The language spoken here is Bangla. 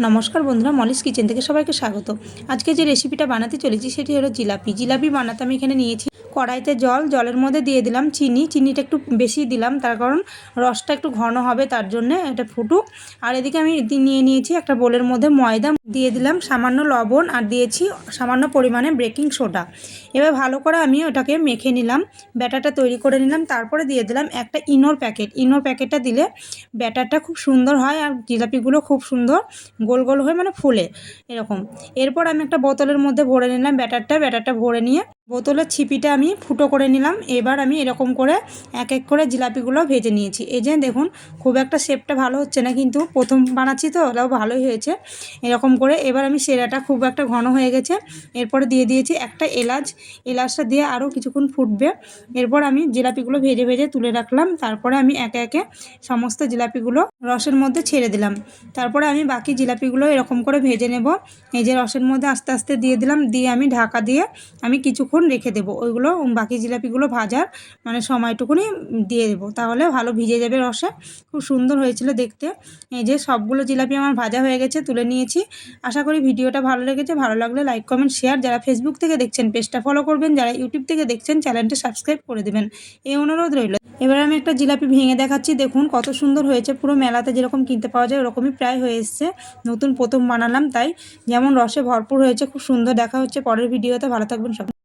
নমস্কার বন্ধুরা, মলিস কিচেন থেকে সবাইকে স্বাগত। আজকে যে রেসিপিটা বানাতে চলেছি সেটি হলো জিলাপি। জিলাপি বানাতে আমি এখানে নিয়েছি কড়াইতে জল, জলের মধ্যে দিয়ে দিলাম চিনি। চিনিটা একটু বেশি দিলাম, তার কারণ রসটা একটু ঘন হবে, তার জন্য এটা ফুটুক। আর এদিকে আমি নিয়ে নিয়েছি একটা বোলের মধ্যে ময়দা। দিয়ে দিলাম সামান্য লবণ আর দিয়েছি সামান্য পরিমাণে বেকিং সোডা। এবার ভালো করে আমি ওটাকে মেখে নিলাম, ব্যাটারটা তৈরি করে নিলাম, তারপরে দিয়ে দিলাম একটা ইনোর প্যাকেট। ইনোর প্যাকেটটা দিলে ব্যাটারটা খুব সুন্দর হয় আর জিলাপিগুলো খুব সুন্দর, গোল গোল হয়ে মানে ফুলে এরকম। এরপর আমি একটা বোতলের মধ্যে ভরে নিলাম ব্যাটারটা। ব্যাটারটা ভরে নিয়ে বোতলের ছিপিটা আমি ফুটো করে নিলাম। এবার আমি এরকম করে এক এক করে জিলাপিগুলো ভেজে নিয়েছি। এই যে দেখুন, খুব একটা শেপটা ভালো হচ্ছে না, কিন্তু প্রথম বানাচ্ছি তো, ওটাও ভালোই হয়েছে। এরকম করে এবার আমি সেরাটা খুব একটা ঘন হয়ে গেছে। এরপরে দিয়ে দিয়েছি একটা এলাচ। এলাচটা দিয়ে আরও কিছুক্ষণ ফুটবে। এরপর আমি জিলাপিগুলো ভেজে ভেজে তুলে রাখলাম। তারপরে আমি একে একে সমস্ত জিলাপিগুলো রসের মধ্যে ছেড়ে দিলাম। তারপরে আমি বাকি জিলাপিগুলো এরকম করে ভেজে নেব। এই যে রসের মধ্যে আস্তে আস্তে দিয়ে দিলাম। দিয়ে আমি ঢাকা দিয়ে আমি কিছুক্ষণ রেখে দেবো। ওইগুলো বাকি জিলাপিগুলো ভাজার মানে সময়টুকুনি দিয়ে দেবো। তাহলে ভালো ভিজে যাবে রসে। খুব সুন্দর হয়েছিল দেখতে। এই যে সবগুলো জিলাপি আমার ভাজা হয়ে গেছে, তুলে নিয়েছি। আশা করি ভিডিওটা ভালো লেগেছে। ভালো লাগলে লাইক কমেন্ট শেয়ার যারা ফেসবুক থেকে দেখছেন পেজটা ফলো করবেন। যারা ইউটিউব থেকে দেখছেন চ্যানেলটা সাবস্ক্রাইব করে দেবেন। এই অনুরোধ রইল। এবার আমি একটা জিলাপি ভেঙে দেখাচ্ছি। দেখুন, কত সুন্দর হয়েছে। পুরো মেলাতে যেরকম কিনতে পাওয়া যায়, ওরকমই প্রায় হয়ে এসছে। নতুন প্রথম বানালাম, তাই যেমন রসে ভরপুর হয়েছে, খুব সুন্দর দেখা হচ্ছে। পরের ভিডিওতে ভালো থাকবেন সব